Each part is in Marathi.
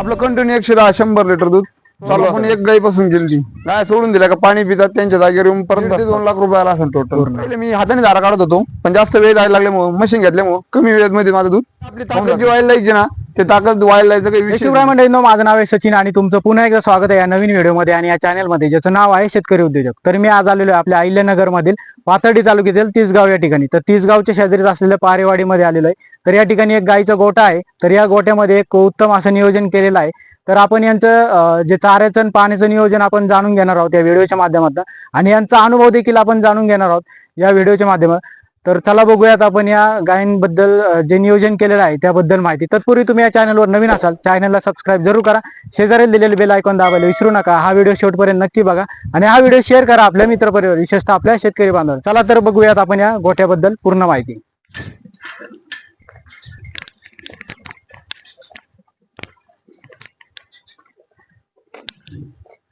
आपलं कंटिन्यू एकशे दहा शंभर लिटर दूध. चालू आपण एक गाई पासून गेली गाय सोडून दिल्या का पाणी पितात त्यांच्या जागेवर येऊन परत ते दोन लाख रुपयाला असेल टोटल पहिले मी हाताने धारा काढत होतो पण जास्त वेळ जायला लागल्यामुळे मशीन घेतल्यामुळे कमी वेळेत मध्ये माझं दूध आपली ताकद. जी व्हायला जायची ना ते ताकद व्हायला जायचं काही विषय शिवराय माझं नाव आहे सचिन आणि तुमचं पुन्हा एकदा स्वागत आहे या नवीन व्हिडिओमध्ये आणि या चॅनलमध्ये ज्याचं नाव आहे शेतकरी उद्योजक. तर मी आज आलेलो आहे आपल्या अहिल्यानगर मधील पाथर्डी तालुक्यातील तिसगाव या ठिकाणी. तर तिसगावच्या शेजारीच असलेल्या पारेवाडीमध्ये आलेलो आहे. तर या ठिकाणी एक गाईचा गोठा आहे. तर या गोठ्यामध्ये एक उत्तम असं नियोजन केलेलं आहे. तर आपण यांचं जे चाऱ्याचं आणि पाण्याचं नियोजन आपण जाणून घेणार आहोत या व्हिडिओच्या माध्यमातून. आणि यांचा अनुभव देखील आपण जाणून घेणार आहोत या व्हिडिओच्या माध्यमात तर चला बघूयात आपण या गायींबद्दल जे नियोजन केलेलं आहे त्याबद्दल माहिती. तत्पूर्वी तुम्ही या चॅनलवर नवीन असाल चॅनलला सबस्क्राईब जरूर करा. शेजारी दिलेले बेल आयकॉन दाबायला विसरू नका. हा व्हिडिओ शेवटपर्यंत नक्की बघा. आणि हा व्हिडिओ शेअर करा आपल्या मित्रपरिवार विशेषतः आपल्या शेतकरी बांधव चला तर बघूयात आपण या गोठ्याबद्दल पूर्ण माहिती.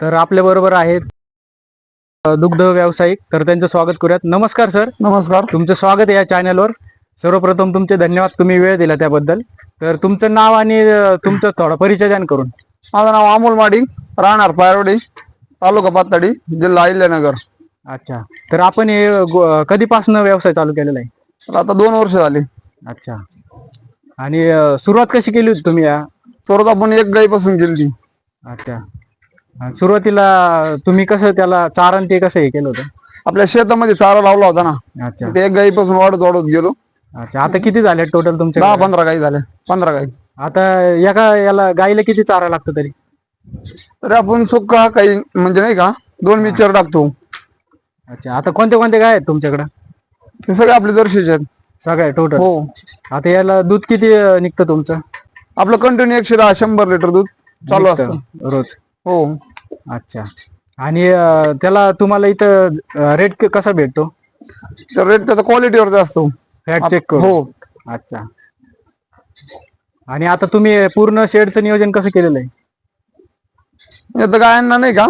तर आपल्या बरोबर आहेत दुग्ध व्यावसायिक. तर त्यांचं स्वागत करूयात. नमस्कार सर. नमस्कार. तुमचं स्वागत आहे या चॅनलवर सर्वप्रथम तुमचे धन्यवाद. तुम्ही वेळ दिला त्याबद्दल. तर तुमचं नाव आणि तुमचं थोडा परिचय द्या ना करून. माझं नाव अमोल माडी राहणार पायरोडी तालुका पातळी जिल्हा अहिल्यानगर. अच्छा. तर आपण हे कधीपासून व्यवसाय चालू केलेला आहे? तर आता दोन वर्ष झाली. अच्छा. आणि सुरुवात कशी केली होती तुम्ही या? सुरुवात आपण एक गाई पासून गेली अच्छा. सुरुवातीला तुम्ही कसं त्याला चारण ते कसं हे केलं होतं? आपल्या शेतामध्ये चारा लावला होता ना. अच्छा. ते एक गाई पासून वाढत वाढत गेलो. अच्छा. आता किती झाले टोटल तुमचे दहा पंधरा गाई झाल्या पंधरा गाई. आता एका याला गाईला किती चारा लागतो तरी? तरी आपण सुक्का काही म्हणजे नाही का दोन मिक्सर टाकतो. अच्छा. आता कोणते कोणते गाय आहेत तुमच्याकडे? हे सगळे आपले दर्शीचे आहेत. सगळे टोटल हो. आता याला दूध किती अं, निघतं तुमचं? आपलं कंटिन्यू एकशे दहा शंभर लिटर दूध चालू असतं. रोज. हो. अच्छा. आणि अं, त्याला तुम्हाला इथं रेट कसा भेटतो? तर रेट त्याचा क्वालिटीवरती असतो फॅट चेक करून. हो. अच्छा. आणि आता तुम्ही पूर्ण शेडचं नियोजन कसं केलेलं आहे? आता गायांना नाही का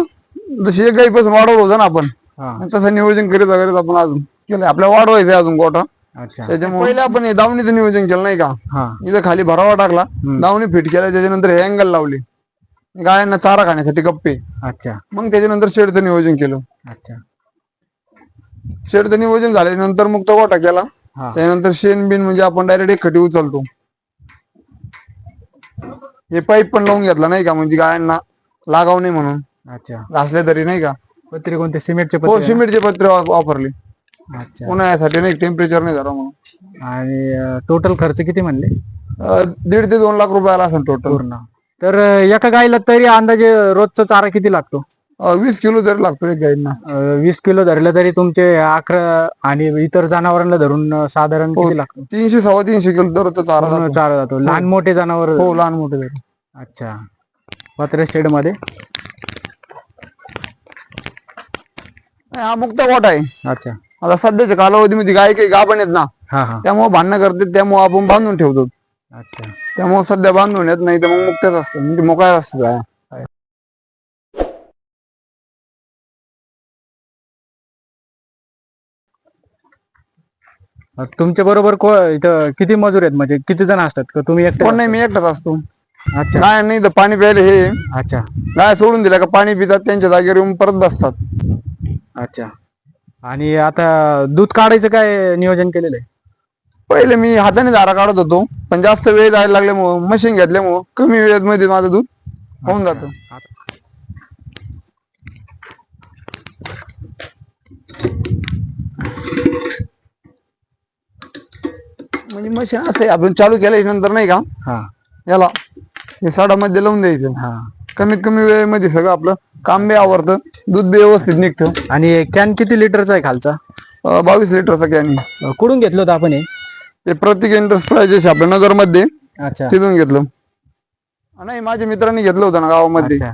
जशी एक गाई पासून वाढवलं होतं ना आपण हा. तसं नियोजन करीत वगैरे आपण अजून केलं आपल्याला वाढवायचं अजून गोठा अच्छा. त्याच्यामुळे पहिले आपण हे दावणीचं नियोजन केलं नाही का? हा. इथं खाली भरावा टाकला. दावणी फिट केला त्याच्यानंतर हे अँगल लावली. गायांना चारा खाण्यासाठी गप्पे. अच्छा. मग त्याच्यानंतर शेडचं नियोजन केलं. अच्छा. शेडचं नियोजन झाल्यानंतर मग तो गोठा केला. हा. त्यानंतर शेण बिन म्हणजे आपण डायरेक्ट एक खटी उचलतो. हे पाईप पण लावून घेतला नाही का? म्हणजे गायांना लागाव नाही म्हणून. अच्छा. घासले तरी नाही का? पत्रे कोणते? सिमेंटचे हो पत्रे? सिमेंटचे पत्रे वा- वापरले. अच्छा. उन्हाळ्यासाठी नाही टेम्परेचर नाही झालं म्हणून. आणि टोटल खर्च किती म्हणले? अं, दीड ते दोन लाख रुपयाला असेल टोटल पूर्ण. तर एका गाईला तरी अंदाजे रोजचा चारा किती लागतो? वीस किलो तरी लागतो एक गाईंना अं, वीस किलो धरलं तरी तुमचे अकरा आणि इतर जनावरांना धरून अं, साधारण किती लागतो? तीनशे सव्वा तीनशे किलो दररोजचा चारा पूर्ण जातो. चारा जातो. लहान मोठे जनावर हो लहान मोठे अच्छा. पत्रे शेडमध्ये हा मुक्त गोट आहे. अच्छा. आता सध्याच्या कालावधीमध्ये गाय काही गाभण आहेत ना हा हा. त्यामुळे भांडणं करते त्यामुळे आपण बांधून ठेवतो. अच्छा. त्यामुळे सध्या बांधून येत नाही तर मग मुक्तच असतं. म्हणजे मोकळ्या असतं गाया तुमच्या बरोबर को इथं किती मजूर आहेत? म्हणजे किती जण असतात? का तुम्ही एकटे कोण नाही मी एकटाच असतो. अच्छा. गाय नाही तर पाणी प्यायला हे. अच्छा. गाय सोडून दिल्या का पाणी पितात त्यांच्या जागेवर येऊन परत बसतात. अच्छा. आणि आता दूध काढायचं काय नियोजन केलेलं आहे? पहिले मी हाताने धारा काढत होतो पण जास्त वेळ जायला लागल्यामुळं मशीन घेतल्यामुळं कमी वेळेत मध्ये माझं दूध होऊन जातं. म्हणजे मशीन असं आहे आपण चालू केल्याच्यानंतर नाही का हा. याला हे साडामध्ये लावून द्यायचं. हा. कमीत कमी वेळेमध्ये सगळं आपलं काम बी आवडतं दूध बी व्यवस्थित निघतं. आणि कॅन किती लिटरचा आहे खालचा? अं, बावीस लिटरचा कॅन कुठून घेतलं होतं आपण हे? ते प्रत्येक एंटरप्राइजेस आपल्या नगरमध्ये अच्छा. तिथून घेतलं. नाही माझ्या मित्रांनी घेतलं होतं ना गावामध्ये. अच्छा.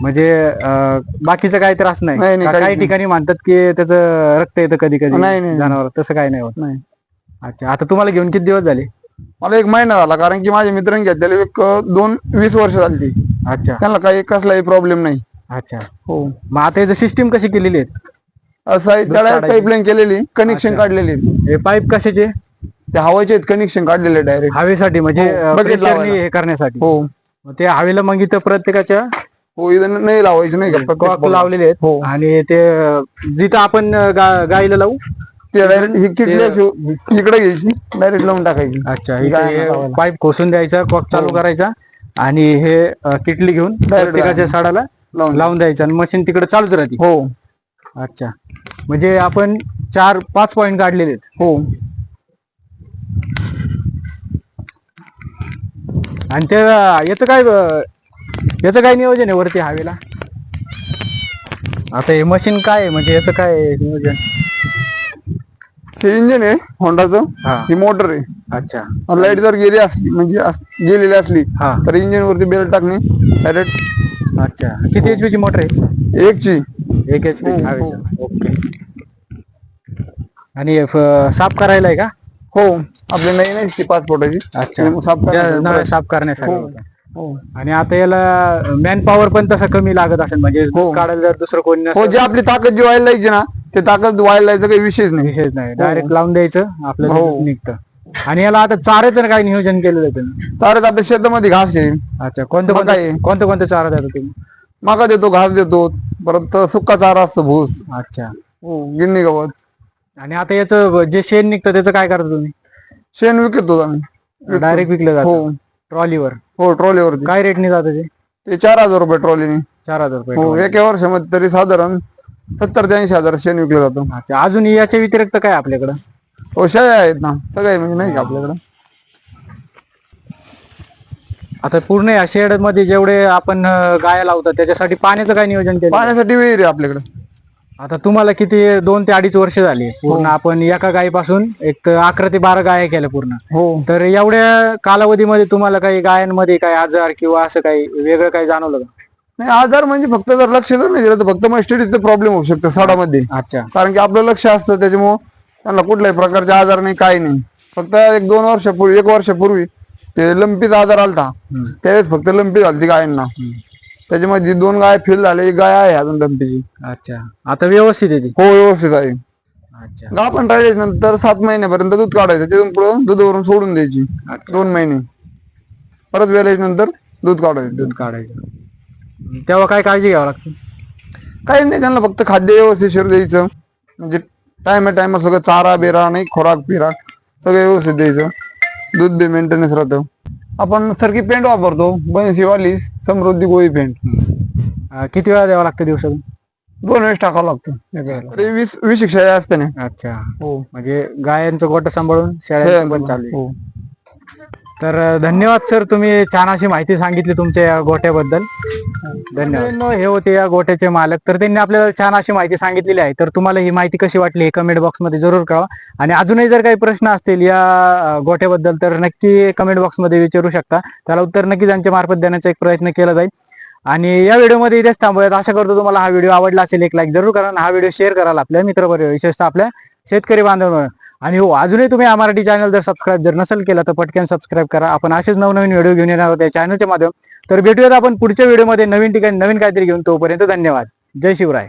म्हणजे अं, बाकीचा काही त्रास नाही. नाही, नाही, का- काहीच काही नाही. ठिकाणी म्हणतात की त्याचं रक्त येतं कधी कधी नाही, नाही. जनावर तसं काही नाही होत. नाही. अच्छा. आता तुम्हाला घेऊन किती दिवस झाले? मला एक महिना झाला कारण की माझ्या मित्रांनी घेतलेले एक अं, दोन वीस वर्ष झाली अच्छा. त्यांना काही कसलाही प्रॉब्लेम नाही. अच्छा. हो. मग आता याचं सिस्टीम कशी केलेली आहे? असं आहे त्याला काढायचं. पाईपलाईन केलेली कनेक्शन अच्छा. काढलेली. हे पाईप कशाचे? ते हवाचे कनेक्शन काढलेले डायरेक्ट हवेसाठी म्हणजे हो, अं, bucket pressure ने लावायला. हे करण्यासाठी. हो. मग ते हवेला मग इथं प्रत्येकाच्या? हो इथं नाही लावायचे नाही का? कॉक. लावलेले आहेत. हो. आणि ते जिथं आपण गा- गाईला लावू ते डायरेक्ट ही इकडे घ्यायची डायरेक्ट लावून टाकायची. अच्छा गायला लावायला. पाईप खोसून द्यायचा कॉक चालू हो. करायचा आणि हे अ, किटली घेऊन प्रत्येकाच्या गायला. साडाला लावून लावून द्यायचं आणि मशीन तिकडे चालूच राहते. हो. अच्छा. म्हणजे आपण चार पाच पॉइंट काढलेले आहेत. हो. आणि ते याचं काय याचं काय नियोजन आहे वरती हवेला आता हे मशीन काय आहे? म्हणजे याचं काय आहे नियोजन? हे इंजिन आहे होंडाचं हा. ही मोटर आहे. अच्छा. लाइट जर गेली असली म्हणजे अस- गेलेली असली हा. तर इंजिन वरती बेल टाकणे डायरेक्ट अच्छा. किती एच ची मोटर आहे? एकची. एक एच पी हो, हो. ओके. आणि हे फ- साफ करायला आहे का? हो आपली नाही नाही ती पाच फुटाची अच्छा. ते साफ त्या करायचं. नळ्या साफ करण्यासाठी हो. होतं. हो. आणि आता याला मॅन पॉवर पण तसं कमी लागत असेल म्हणजे हो. काढायला जर दुसरं कोणी हो नसेल जे आपली ताकद जी व्हायला जायची ना ते ताकद व्हायला जायचं काही विषयच नाही. विषयच नाही. डायरेक्ट लावून द्यायचं आपलं हो. दूध निघतं. आणि याला आता चाऱ्याचं काय नियोजन केलेलं आहे तुम्ही तरच आपल्या शेतामध्ये घास आहे. अच्छा कोणतं मग काय? कोणतं कोणतं कोणतं चारा देता तुम्ही? माका देतो घास देतो. परत सुक्का चारा असतो भूस. अच्छा. हो गिन्नी गवत. आणि आता याचं जे शेण निघतं त्याचं काय करता तुम्ही? शेण विकतो आम्ही. डायरेक्ट विकलं जातं. हो. ट्रॉलीवर. हो ट्रॉलीवरती. काय रेटने जातं ते? ते चार हजार रुपये ट्रॉलीने. चार हजार रुपये हो. एका वर्षामध्ये तरी साधारण सत्तर ते ऐंशी हजार शेण विकलं जातं. अच्छा अजून याच्या व्यतिरिक्त काय आपल्याकडं? हो शेळ्या आहेत ना सगळे म्हणजे नाही का आपल्याकडे? आता पूर्ण या शेडमध्ये जेवढे आपण अं, गाया लावतो त्याच्यासाठी पाण्याचं काय नियोजन केलं? पाण्यासाठी विहीर आहे आपल्याकडे. आता तुम्हाला किती दोन ते अडीच वर्ष झाली. पूर्ण आपण एका गायीपासून एक अकरा ते बारा गाया केल्या पूर्ण. हो. तर एवढ्या कालावधीमध्ये तुम्हाला काही गायांमध्ये काही आजार किंवा असं काही वेगळं काही जाणवलं का? नाही आजार म्हणजे फक्त जर लक्ष जर नाही दिलं तर फक्त मस्टडीचं प्रॉब्लेम होऊ शकतो साडामध्ये. अच्छा. कारण की आपलं लक्ष असतं त्याच्यामुळं त्यांना कुठल्याही प्रकारचे आजार नाही काही नाही. फक्त एक दोन वर्षापूर्वी एक वर्षापूर्वी ते लंपीचा आजार आलता. त्यावेळेस फक्त लंपी झाली गायांना. त्याच्यामध्ये दोन गाय फेल झाले एक गाय आहे अजून लंपीची अच्छा. आता व्यवस्थित आहे ती? हो व्यवस्थित आहे. अच्छा. गाव पण राहिल्याच्या नंतर सात महिन्यापर्यंत दूध काढायचं तिथून पुढं दुधावरून सोडून द्यायची. दोन महिने. परत वेळेच्या नंतर दूध काढायचं. दूध काढायचं. तेव्हा काय काळजी घ्यावं लागते? काहीच नाही त्यांना फक्त खाद्य व्यवस्थित द्यायचं. म्हणजे टायमा टायमा सगळं चारा बिरा नाही खोराक बिराक सगळं व्यवस्थित द्यायचं. दूध बी मेंटेनन्स राहतं. आपण सारखी पेंट वापरतो बनशीवाली समृद्धी गोळी पेंट अं, किती वेळा द्यावं लागतं दिवसातून? दोन वेळेस टाकावं लागतं. एका वेळेला. तरी वीस वीस शिक्षा असते ना. अच्छा. हो. म्हणजे गायांचं गोट सांभाळून शेळ्यांचं पण चालू आहे. हो. तर धन्यवाद सर तुम्ही छान अशी माहिती सांगितली तुमच्या या गोट्याबद्दल. धन्यवाद. हे होते या गोट्याचे मालक. तर त्यांनी आपल्याला छान अशी माहिती सांगितलेली आहे. तर तुम्हाला ही माहिती कशी वाटली हे कमेंट बॉक्समध्ये जरूर कळवा. आणि अजूनही जर काही प्रश्न असतील या गोट्याबद्दल तर नक्की कमेंट बॉक्समध्ये विचारू शकता. त्याला उत्तर नक्की त्यांच्या मार्फत देण्याचा एक प्रयत्न केला जाईल. आणि या व्हिडिओमध्ये इथेच थांबूयात. आशा करतो तुम्हाला हा व्हिडिओ आवडला असेल एक लाईक जरूर करा. हा व्हिडिओ शेअर कराल आपल्या मित्रपरिवार विशेषतः आपल्या शेतकरी बांधवांवर. आणि हो अजूनही तुम्ही मराठी चॅनल जर सबस्क्राईब जर नसेल केला तर पटकन सबस्क्राईब करा. आपण असेच नवनवीन व्हिडिओ घेऊन येणार आहोत या चॅनलच्या माध्यम. तर भेटूयात आपण पुढच्या व्हिडिओमध्ये नवीन ठिकाणी नवीन काहीतरी घेऊन. तोपर्यंत धन्यवाद. जय शिवराय.